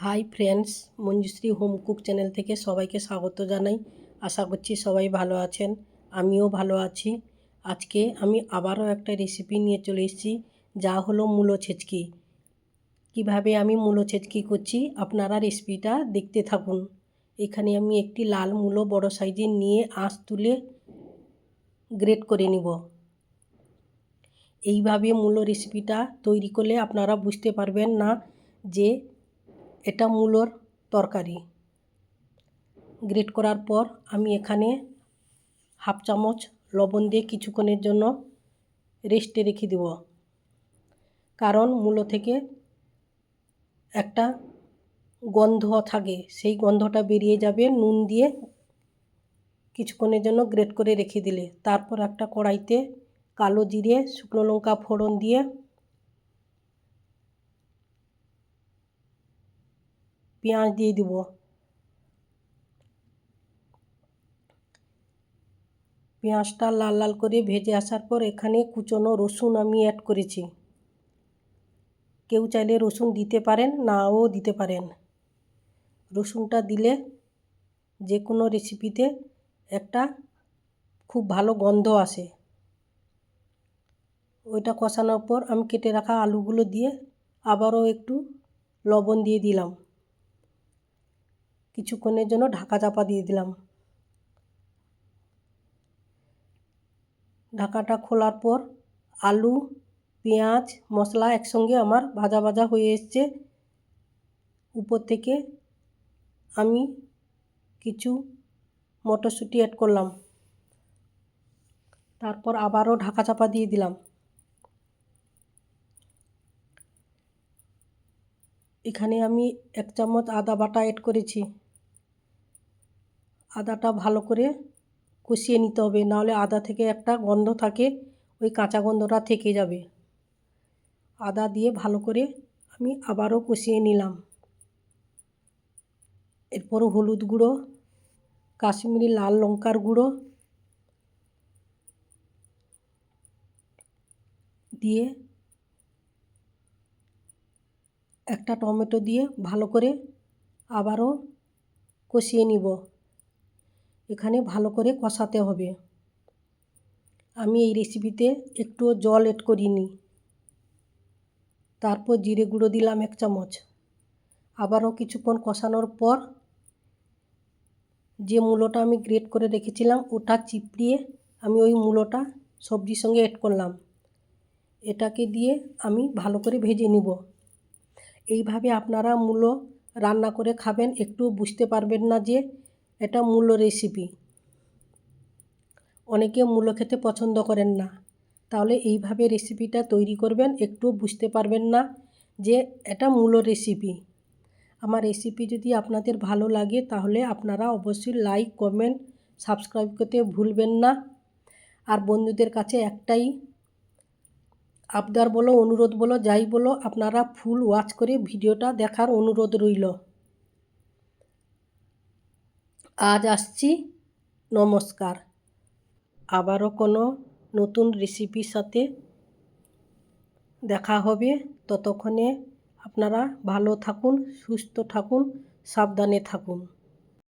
Hi friends, Manjushree home cook channel থেকে সবাইকে স্বাগত জানাই। আশা করছি সবাই ভালো আছেন, আমিও ভালো আছি। আজকে আমি আবারও একটা রেসিপি নিয়ে চলে এসেছি, যা হলো মূলো ছেচকি। কীভাবে আমি মূলো ছেচকি করছি, আপনারা রেসিপিটা দেখতে থাকুন। এখানে আমি একটি লাল মূলো বড় সাইজের নিয়ে আঁশ তুলে গ্রেট করে নিব। এইভাবে মূলো রেসিপিটা তৈরি করলে আপনারা বুঝতে পারবেন না যে এটা মূলোর তরকারি। গ্রেট করার পর আমি এখানে হাফ চামচ লবণ দিয়ে কিছুক্ষণের জন্য রেস্টে রেখে দেব। কারণ মূলো থেকে একটা গন্ধ থাকে, সেই গন্ধটা বেরিয়ে যাবে নুন দিয়ে কিছুক্ষণের জন্য গ্রেট করে রেখে দিলে। তারপর একটা কড়াইতে কালো জিরে, শুকনো লঙ্কা ফোড়ন দিয়ে পেঁয়াজ দিয়ে দিব। পেঁয়াজটা লাল লাল করে ভেজে আসার পর এখানে কুচনো রসুন আমি অ্যাড করেছি। কেউ চাইলে রসুন দিতে পারেন, নাও দিতে পারেন। রসুনটা দিলে যে কোনো রেসিপিতে একটা খুব ভালো গন্ধ আসে। ওইটা কষানোর পর আমি কেটে রাখা আলুগুলো দিয়ে আবারও একটু লবণ দিয়ে দিলাম। কিছুক্ষণের জন্য ঢাকা চাপা দিয়ে দিলাম। ঢাকাটা খোলার পর আলু, পেঁয়াজ, মশলা একসঙ্গে আমার ভাজা ভাজা হয়ে এসছে। উপর থেকে আমি কিছু মটরশুঁটি অ্যাড করলাম। তারপর আবারও ঢাকা চাপা দিয়ে দিলাম। এখানে আমি এক চামচ আদা বাটা অ্যাড করেছি। আদাটা ভালো করে কষিয়ে নিতে হবে, নাহলে আদা থেকে একটা গন্ধ থাকে, ওই কাঁচা গন্ধটা থেকে যাবে। আদা দিয়ে ভালো করে আমি আবারও কষিয়ে নিলাম। এরপর হলুদ গুঁড়ো, কাশ্মীরি লাল লঙ্কার গুঁড়ো দিয়ে একটা টমেটো দিয়ে ভালো করে আবারও কষিয়ে নিব। এখানে ভালো করে কষাতে হবে। আমি এই রেসিপিতে একটুও জল এড করিনি। তারপর জিরে গুঁড়ো দিলাম এক চামচ। আবারও কিছুক্ষণ কষানোর পর যে মূলোটা আমি গ্রেট করে রেখেছিলাম, ওটা চিপড়িয়ে আমি ওই মূলোটা সবজির সঙ্গে এড করলাম। এটাকে দিয়ে আমি ভালো করে ভেজে নিব। এইভাবে আপনারা মূলো রান্না করে খাবেন একটু বুঝতে পারবেন না যে এটা মূলো রেসিপি অনেকে মূলো খেতে পছন্দ করেন না। তাহলে এইভাবে রেসিপিটা তৈরি করবেন, একটু বুঝতে পারবেন না যে এটা মূলো রেসিপি আমার রেসিপি যদি আপনাদের ভালো লাগে, তাহলে আপনারা অবশ্যই লাইক কমেন্ট সাবস্ক্রাইব করতে ভুলবেন না। আর বন্ধুদের কাছে একটাই আবদার বলো, অনুরোধ বলো, যাই বলো, আপনারা ফুল ওয়াচ করে ভিডিওটা দেখার অনুরোধ রইল। আজ আসছি। নমস্কার। আবারও কোনো নতুন রেসিপির সাথে দেখা হবে। ততক্ষণে আপনারা ভালো থাকুন, সুস্থ থাকুন, সাবধানে থাকুন।